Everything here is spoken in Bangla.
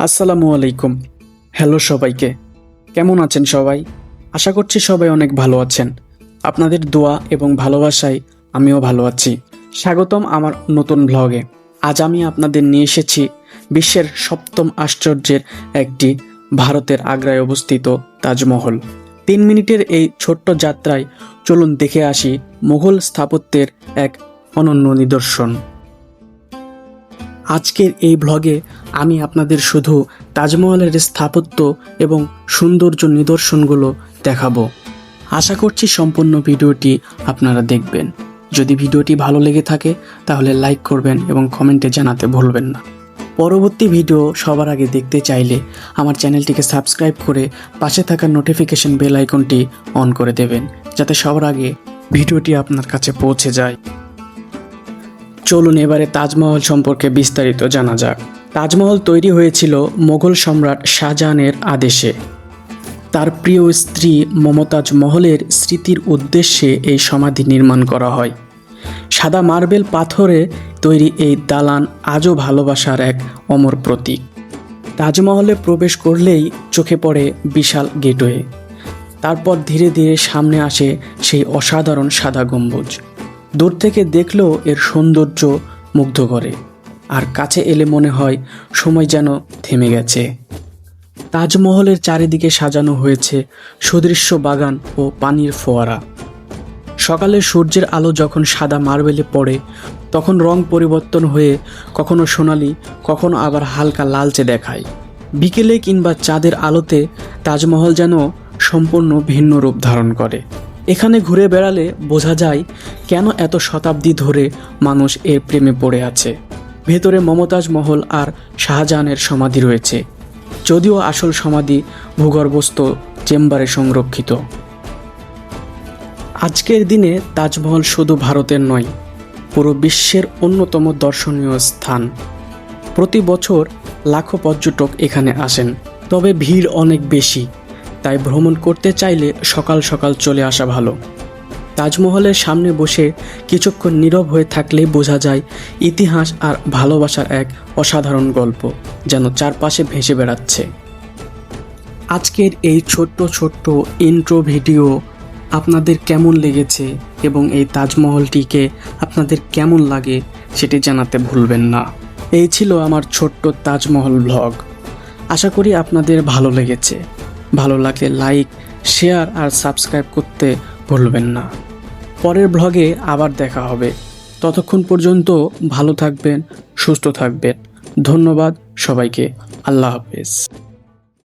আসসালামু আলাইকুম। হ্যালো সবাইকে। কেমন আছেন সবাই? আশা করছি সবাই অনেক ভালো আছেন। আপনাদের দোয়া এবং ভালোবাসায় আমিও ভালো আছি। স্বাগতম আমার নতুন ব্লগে আজ আমি আপনাদের নিয়ে এসেছি বিশ্বের সপ্তম আশ্চর্যের একটি ভারতের আগ্রায় অবস্থিত তাজমহল। তিন মিনিটের এই ছোট্ট যাত্রায় চলুন দেখে আসি মুঘল স্থাপত্যের এক অনন্য নিদর্শন। আজকের এই ব্লগে আমি আপনাদের শুধু তাজমহলের স্থাপত্য এবং সৌন্দর্য নিদর্শনগুলো দেখাবো। আশা করছি সম্পূর্ণ ভিডিওটি আপনারা দেখবেন। যদি ভিডিওটি ভালো লেগে থাকে, তাহলে লাইক করবেন এবং কমেন্টে জানাতে ভুলবেন না। পরবর্তী ভিডিও সবার আগে দেখতে চাইলে আমার চ্যানেলটিকে সাবস্ক্রাইব করে পাশে থাকা নোটিফিকেশন বেল আইকনটি অন করে দেবেন, যাতে সবার আগে ভিডিওটি আপনার কাছে পৌঁছে যায়। চলুন এবারে তাজমহল সম্পর্কে বিস্তারিত জানা যাক। তাজমহল তৈরি হয়েছিল মোগল সম্রাট শাহজাহানের আদেশে। তার প্রিয় স্ত্রী মমতাজ মহলের স্মৃতির উদ্দেশ্যে এই সমাধি নির্মাণ করা হয়। সাদা মার্বেল পাথরে তৈরি এই দালান আজও ভালোবাসার এক অমর প্রতীক। তাজমহলে প্রবেশ করলেই চোখে পড়ে বিশাল গেটওয়ে। তারপর ধীরে ধীরে সামনে আসে সেই অসাধারণ সাদা গম্বুজ। দূর থেকে দেখলেও এর সৌন্দর্য মুগ্ধ করে। আর কাছে এলে মনে হয় সময় যেন থেমে গেছে। তাজমহলের চারিদিকে সাজানো হয়েছে সুদৃশ্য বাগান ও পানির ফোয়ারা। সকালে সূর্যের আলো যখন সাদা মার্বেলে পড়ে, তখন রং পরিবর্তন হয়ে কখনো সোনালি, কখনো আবার হালকা লালচে দেখায়। বিকেলে কিংবা চাঁদের আলোতে তাজমহল যেন সম্পূর্ণ ভিন্ন রূপ ধারণ করে। এখানে ঘুরে বেড়ালে বোঝা যায় কেন এত শতাব্দী ধরে মানুষ এর প্রেমে পড়ে আছে। ভেতরে মমতাজ মহল আর শাহজাহানের সমাধি রয়েছে। যদিও আসল সমাধি ভূগর্ভস্থ চেম্বারে সংরক্ষিত। আজকের দিনে তাজমহল শুধু ভারতের নয়, পুরো বিশ্বের অন্যতম দর্শনীয় স্থান। প্রতি বছর লাখো পর্যটক এখানে আসেন, তবে ভিড় অনেক বেশি। তাই ভ্রমণ করতে চাইলে সকাল সকাল চলে আসা ভালো। তাজমহলের সামনে বসে কিছুক্ষণ নীরব হয়ে থাকলেই বোঝা যায় ইতিহাস আর ভালোবাসার এক অসাধারণ গল্প যেন চারপাশে ভেসে বেড়াচ্ছে। আজকের এই ছোট্ট ছোট্ট ইন্ট্রো ভিডিও আপনাদের কেমন লেগেছে এবং এই তাজমহলটিকে আপনাদের কেমন লাগে সেটি জানাতে ভুলবেন না। এই ছিল আমার ছোট্ট তাজমহল ব্লগ আশা করি আপনাদের ভালো লেগেছে। ভালো লাগলে লাইক শেয়ার আর সাবস্ক্রাইব করতে ভুলবেন না। পরের ব্লগে আবার দেখা হবে। ততক্ষণ পর্যন্ত ভালো থাকবেন, সুস্থ থাকবেন। ধন্যবাদ সবাইকে। আল্লাহ হাফেজ।